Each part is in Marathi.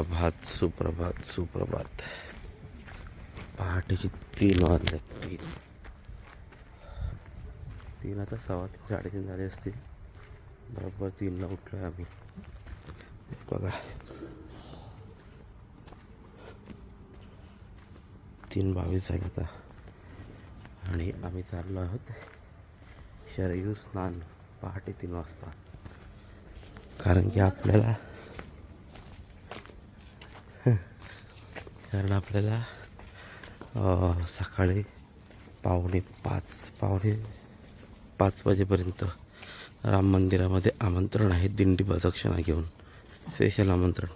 सुप्रभात सुप्रभात सुप्रभात. पहाटेची तीन वाजले. तीन. तीन आता सव्वा तीन साडेतीन झाले असतील. बरोबर तीनला उठलो आहे आम्ही. बघा. तीन बावीस झाले आता. आणि आम्ही चाललो आहोत शरयू स्नान पहाटे तीन वाजता. कारण की आपल्याला कारण आपल्याला सकाळी पावणे पाच पावणे पाच वाजेपर्यंत राम मंदिरामध्ये आमंत्रण आहे दिंडी प्रदक्षिणा घेऊन स्पेशल आमंत्रण.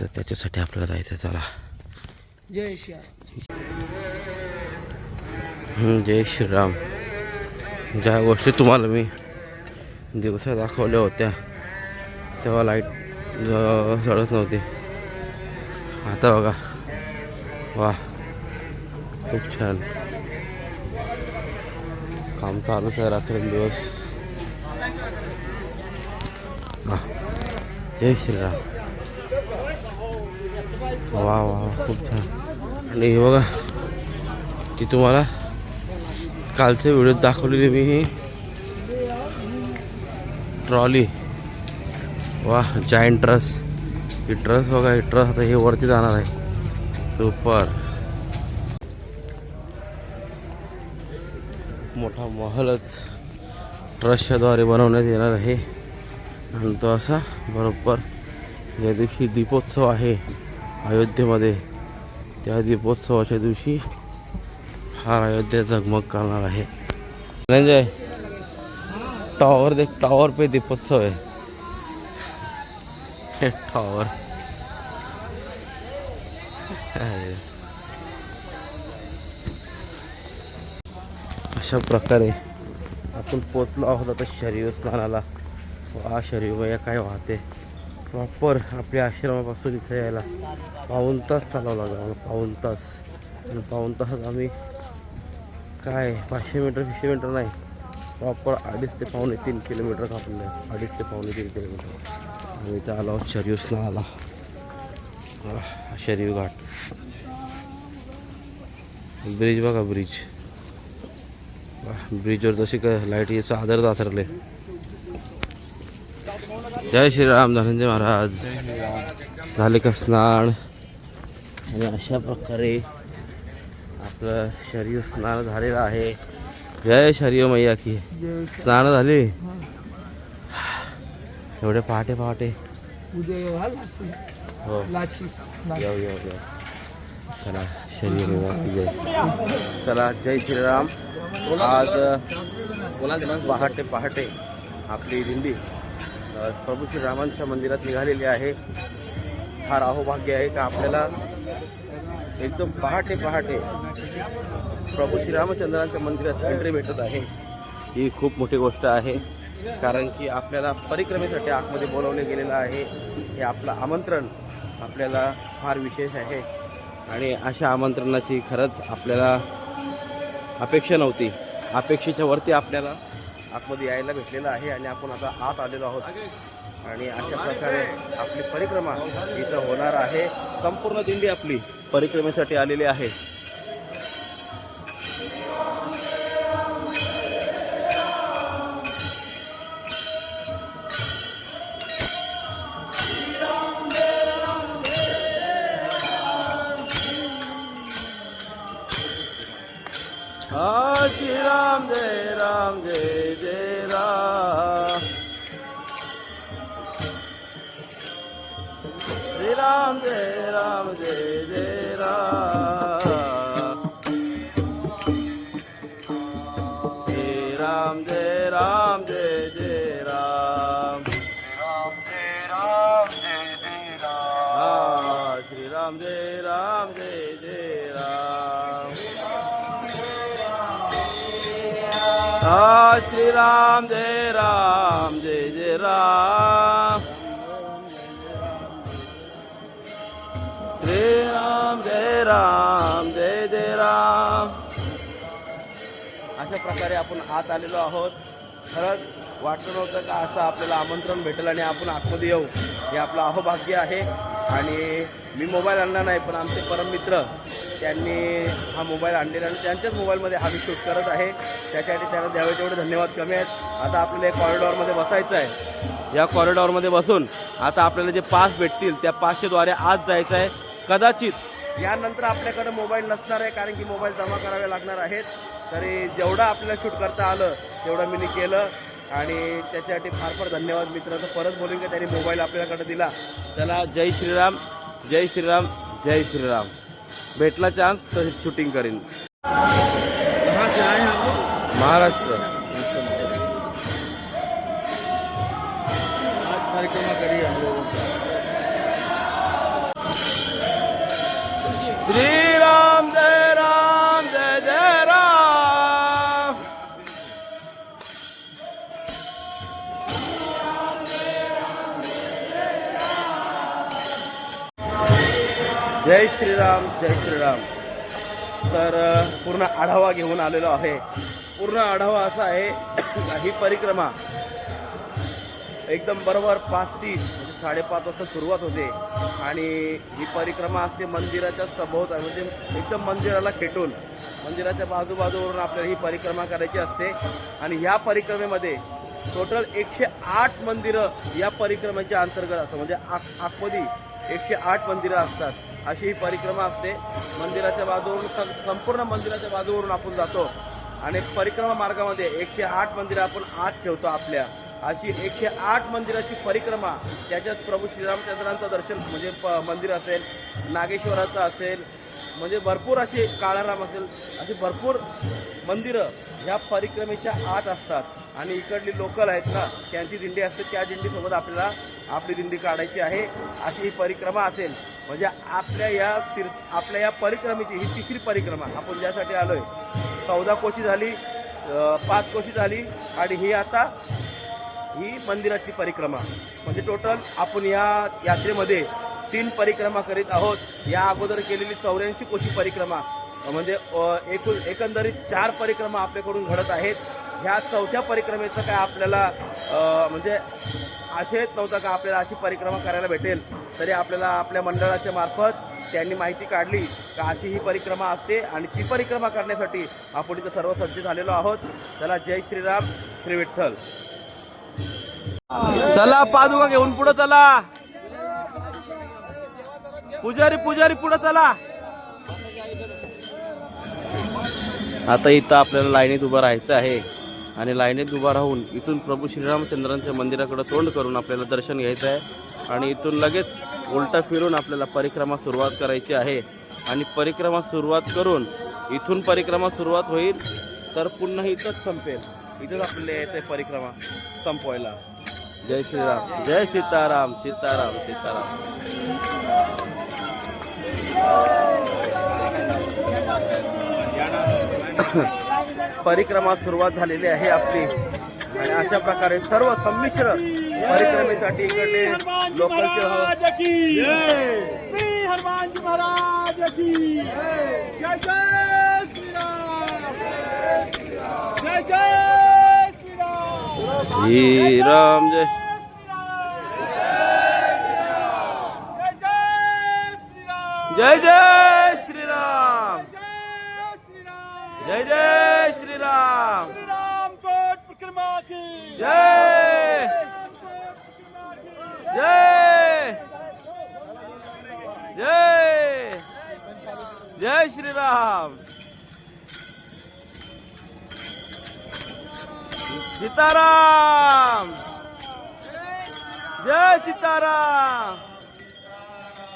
तर त्याच्यासाठी आपल्याला जायचं आहे चला. जय श्री जय श्रीराम ज्या गोष्टी तुम्हाला मी दिवसा दाखवल्या होत्या तेव्हा लाइट जळत नव्हती. आता बघा. वा खूप छान. काम चालूच आहे रात्रंदिवस. वा जय श्रीराम. वा वा वा, खूप छान. आणि हे बघा ती तुम्हाला कालच्या व्हिडिओत दाखवलेली मी ही ट्रॉली. वा जायंट ट्रस ही ट्रस बघा ही ट्रस आता हे वरती जाणार आहे. सुपर मोठा महलच ट्रसच्याद्वारे बनवण्यात येणार आहे. आणि तो असा बरोबर. ज्या दिवशी दीपोत्सव आहे अयोध्येमध्ये त्या दीपोत्सवाच्या दिवशी हा अयोध्या झगमग करणार आहे. धनंजय टॉवर देख टॉवर पे दीपोत्सव आहे. टॉवर अशा प्रकारे आपण पोचलो आहोत आता शरीर स्नानाला. आ शरीर काय वाहते. प्रॉपर आपल्या आश्रमापासून इथे यायला पाऊन तास चालावं लागला आम्हाला. पाऊन तास. आणि पाऊन तासात आम्ही काय पाचशे मीटर पाचशे मीटर नाही. प्रॉपर अडीच ते पावणे तीन किलोमीटर कापले अडीच ते पावणे तीन किलोमीटर. इथं आलो आहोत शरीर शरीव शरीर घाट. ब्रिज बघा ब्रिज. ब्रिजवर जशी काय लाइट आदर दाथरले. जय श्रीराम धनंजय महाराज. झाले का स्नान? आणि अशा प्रकारे आपलं शरीर स्नान झालेलं आहे. जय शरीर मैया की. स्नान झाली? एवढे पहाटे पहाटे. हा. येऊ येऊ येऊ. चला शरीर जय चला जय श्रीराम. आज पहाटे पहाटे आपली दिंडी प्रभू श्रीरामांच्या मंदिरात निघालेली आहे. फार अहोभाग्य आहे का आपल्याला? एकदम पहाटे पहाटे प्रभू श्रीरामचंद्रांच्या मंदिरात एंट्री भेटत आहे. ही खूप मोठी गोष्ट आहे. कारण की आपल्याला परिक्रमेसाठी आतमध्ये बोलवले गेलेलं आहे. हे आपलं आमंत्रण आपल्याला फार विशेष आहे. आणि अशा आमंत्रणाची खरंच आपल्याला अपेक्षा नव्हती. अपेक्षेच्या वरती आपल्याला आतमध्ये यायला भेटलेलं आहे आणि आपण आता आत आलेलो आहोत. आणि अशा प्रकारे आपली परिक्रमा इथं होणार आहे. संपूर्ण दिंडी आपली परिक्रमेसाठी आलेली आहे. राम जय राम जय जय राम। श्री राम जय राम जय जय राम। अशा प्रकारे आपण आत आलेलो आहोत. खरंच वाटलं नव्हतं का असं आपल्याला आमंत्रण भेटेल आणि आपण आतमध्ये येऊ. हे आपलं अहोभाग्य आहे. आणि मी मोबाईल आणला नाही पण आमचे परममित्र त्यांनी हा मोबाईल आणलेला आणि त्यांच्याच मोबाईलमध्ये हा मी शूट करत आहे. त्याच्यासाठी त्यांना द्यावे तेवढे धन्यवाद कमी आहेत. आता आपल्याला एक कॉरिडॉरमध्ये बसायचं आहे. या कॉरिडॉरमध्ये बसून आता आपल्याला जे पास भेटतील त्या पाचशेद्वारे आज जायचं आहे. कदाचित यानंतर आपल्याकडे मोबाईल नसणार आहे कारण की मोबाईल जमा करावे लागणार आहेत. तरी जेवढं आपल्याला शूट करता आलं तेवढं मी केलं. आणि त्याच्यासाठी फार फार धन्यवाद मित्राचं परत बोलून की त्यांनी मोबाईल आपल्याकडे दिला. त्याला जय श्रीराम जय श्रीराम जय श्रीराम. भेटला चान्स तर शूटिंग करीन. महाराष्ट्र. श्रीराम जय राम जय जय राम. जय श्रीराम जय श्रीराम. तर पूर्ण आढावा घेऊन आलेलो आहे. पूर्ण आढावा असा आहे ही परिक्रमा. एकदम बरोबर पाच तीस म्हणजे साडेपाच वाजता सुरुवात होते. आणि ही परिक्रमा असते मंदिराच्या सभोवत म्हणजे एकदम मंदिराला खेटून मंदिराच्या बाजूबाजूवरून आपल्याला ही परिक्रमा करायची असते. आणि ह्या परिक्रमेमध्ये टोटल एकशे आठ मंदिरं या परिक्रमेच्या अंतर्गत असतात. म्हणजे आत आतमध्ये एकशे आठ मंदिरं असतात. अशी ही परिक्रमा असते. मंदिराच्या बाजूवरून संपूर्ण मंदिराच्या बाजूवरून आपण जातो. आणि परिक्रमा मार्गामध्ये एकशे आठ मंदिरं आपण आत ठेवतो आपल्या. अशी एकशे आठ मंदिराची परिक्रमा त्याच्यात प्रभू श्रीरामचंद्रांचं दर्शन म्हणजे प मंदिर असेल नागेश्वराचं असेल म्हणजे भरपूर असे काळाराम असेल अशी भरपूर मंदिरं ह्या परिक्रमेच्या आत असतात. आणि इकडली लोकल आहेत ना त्यांची दिंडी असते त्या दिंडीसोबत आपल्याला आपली दिंडी काढायची आहे. अशी ही परिक्रमा असेल म्हणजे आपल्या या तीर्थ आपल्या या परिक्रमेची ही तिसरी परिक्रमा आपण ज्यासाठी आलो आहे चौदा कोशी झाली पाच कोशी झाली आणि ही आता ही मंदिराची परिक्रमा. म्हणजे टोटल आपण या यात्रेमध्ये तीन परिक्रमा करीत आहोत. या अगोदर केलेली चौऱ्याऐंशी कोशी परिक्रमा म्हणजे एकूण एकंदरीत चार परिक्रमा आपल्याकडून घडत आहेत. ह्या चौथ्या परिक्रमेचं काय आपल्याला म्हणजे आशयच नव्हता का आपल्याला अशी परिक्रमा करायला भेटेल? तरी आपल्याला आपल्या मंडळाच्या मार्फत त्यांनी माहिती काढली का अशी ही परिक्रमा असते आणि ती परिक्रमा करण्यासाठी आपण इथं सर्व सज्ज झालेलो आहोत. चला जय श्रीराम श्री विठ्ठल. चला पादुका घेऊन पुढे चला. पुजारी पुजारी पुढे चला. आता इथं आपल्याला लाईनीत उभं राहायचं आहे. आणि लाईनीत उभा राहून इथून प्रभू श्रीरामचंद्रांच्या मंदिराकडं तोंड करून आपल्याला दर्शन घ्यायचं आहे. आणि इथून लगेच उलटा फिरून आपल्याला परिक्रमा सुरुवात करायची आहे. आणि परिक्रमा सुरुवात करून इथून परिक्रमा सुरुवात होईल तर पुन्हा इथंच संपेल. इथंच आपल्याला यायचं आहे परिक्रमा संपवायला. जय श्रीराम. जय सीताराम. सीताराम. सीताराम. परिक्रमा सुरुवात झालेली आहे आपली. आणि अशा प्रकारे सर्व संमिश्र परिक्रमेसाठी इकडले लोकलचे महाराज की श्री हनुमान जी महाराज की जय. जय श्री राम जय जय श्री राम श्रीराम जय. जय जय श्री राम. जय जय श्रीराम. जय श्री राम जय की जय जय जय जय श्रीराम सीताराम। जय सीताराम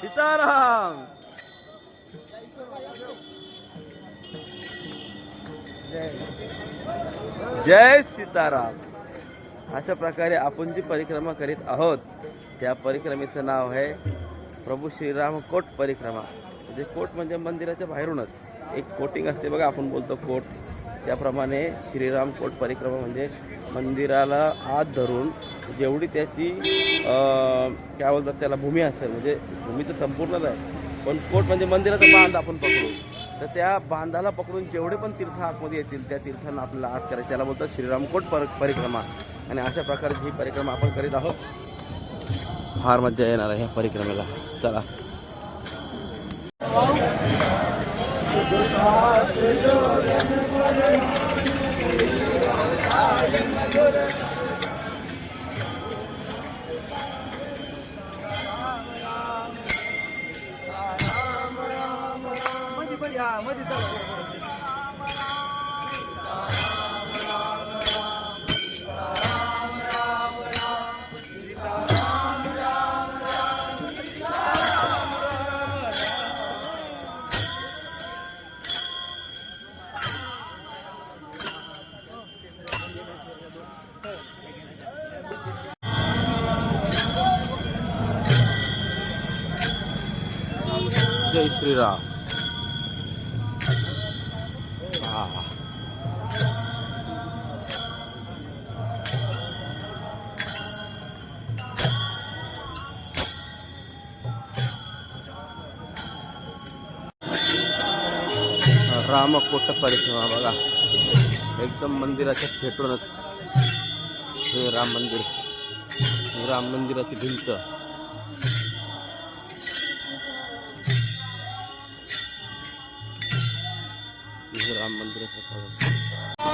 सीताराम। जय सीताराम। अशा प्रकारे आपण जी परिक्रमा करीत आहोत त्या परिक्रमेचं नाव आहे प्रभू श्रीराम कोट परिक्रमा. म्हणजे कोट म्हणजे मंदिराच्या बाहेरूनच. एक कोटिंग असते बघा आपण बोलतो कोट. त्याप्रमाणे श्रीराम कोट परिक्रमा म्हणजे मंदिराला आत धरून जेवढी त्याची काय बोलतात त्याला भूमी असेल म्हणजे भूमी तर संपूर्णच आहे. पण कोट म्हणजे मंदिराचा बांध आपण पकडू तर त्या बांधाला पकडून जेवढे पण तीर्थ आतमध्ये येतील त्या तीर्थांना आपल्याला आत करायचं. त्याला बोलतात श्रीरामकोट पर परिक्रमा. आणि अशा प्रकारची ही परिक्रमा आपण करीत आहोत फार मजा येणार आहे ह्या परिक्रमेला चला जय श्रीराम हा. रामकोट परिक्रमा बघा एकदम मंदिराच्या खेटूनच हे राम मंदिर ही राम मंदिराची भिंत राम मंदिराचं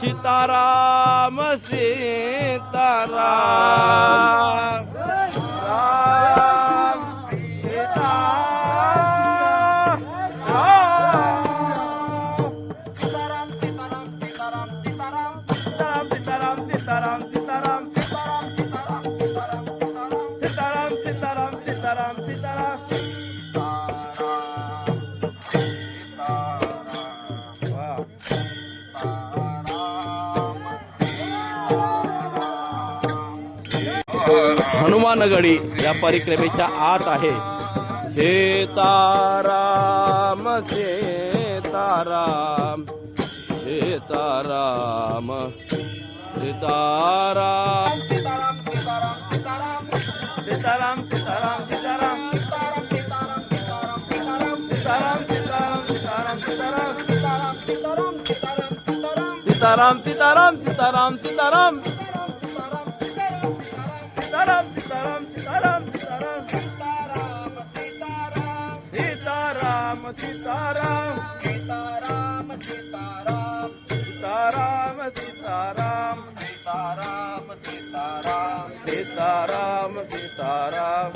सीताराम सीताराम नगरी या परिक्रमेच्या आत आहे हे ताराम हे ताराम हे ताराम हे ताराम सीताराम सीताराम सीताराम सीताराम सीताराम सीताराम सीताराम सीताराम सीताराम सीताराम सीताराम सीताराम सीताराम सीताराम सीताराम सीताराम सीताराम सीताराम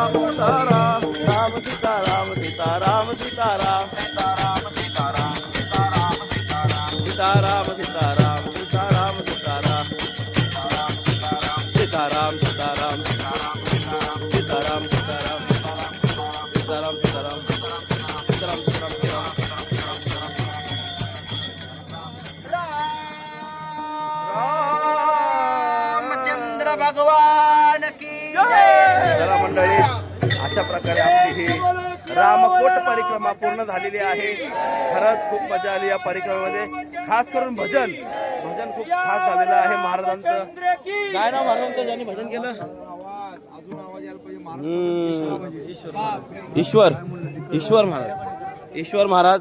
रामकोट परिक्रमा पूर्ण झालेली आहे. खरंच खूप मजा आली या परिक्रमेमध्ये. खास करून भजन. भजन खूप खास झालेलं आहे महाराजांचं. काय नाव महाराजांचं? ज्यांनी भजन केलं. ईश्वर. ईश्वर महाराज. ईश्वर महाराज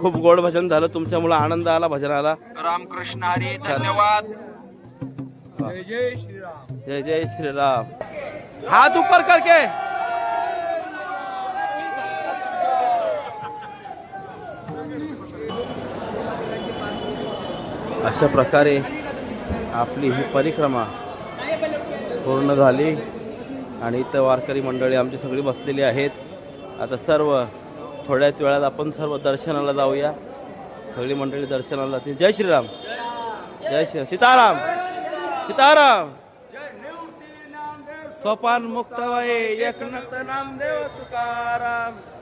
खूप गोड भजन झालं. तुमच्यामुळे आनंद आला भजनाला रामकृष्ण हरी धन्यवाद. जय जय श्रीराम. हाथ ऊपर करके. अशा प्रकारे आपली ही परिक्रमा पूर्ण झाली आणि इथं वारकरी मंडळी आमची सगळी बसलेली आहेत. आता सर्व थोड्याच वेळात आपण सर्व दर्शनाला जाऊया. सगळी मंडळी दर्शनाला जातील. जय श्रीराम. जय श्री सीताराम. सीताराम. सोपान मुक्त वये एकनाथ नामदेव तुकाराम.